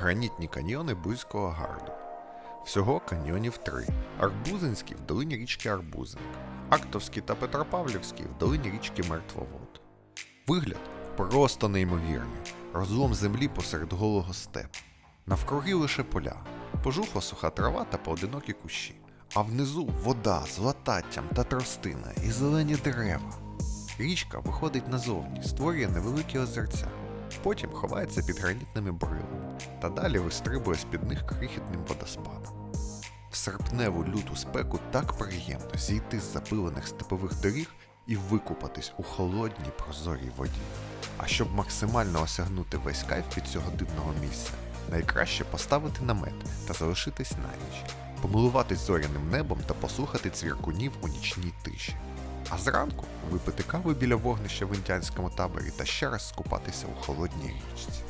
гранітні каньйони Бузького гарду. Всього каньйонів три: Арбузинський в долині річки Арбузинка, Актовський та Петропавлівський в долині річки Мертвовод. Вигляд просто неймовірний. Розлом землі посеред голого степу. Навкруги лише поля, пожухла суха трава та поодинокі кущі. А внизу вода з лататтям та тростина і зелені дерева. Річка виходить назовні, створює невеликі озерця, потім ховається під гранітними брилами та далі вистрибує з-під них крихітним водоспадом. В серпневу люту спеку так приємно зійти з запилених степових доріг і викупатись у холодній прозорій воді. А щоб максимально осягнути весь кайф від цього дивного місця, найкраще поставити намет та залишитись на ніч, помилуватись зоряним небом та послухати цвіркунів у нічній тиші. А зранку випити каву біля вогнища в індіанському таборі та ще раз скупатися у холодній річці.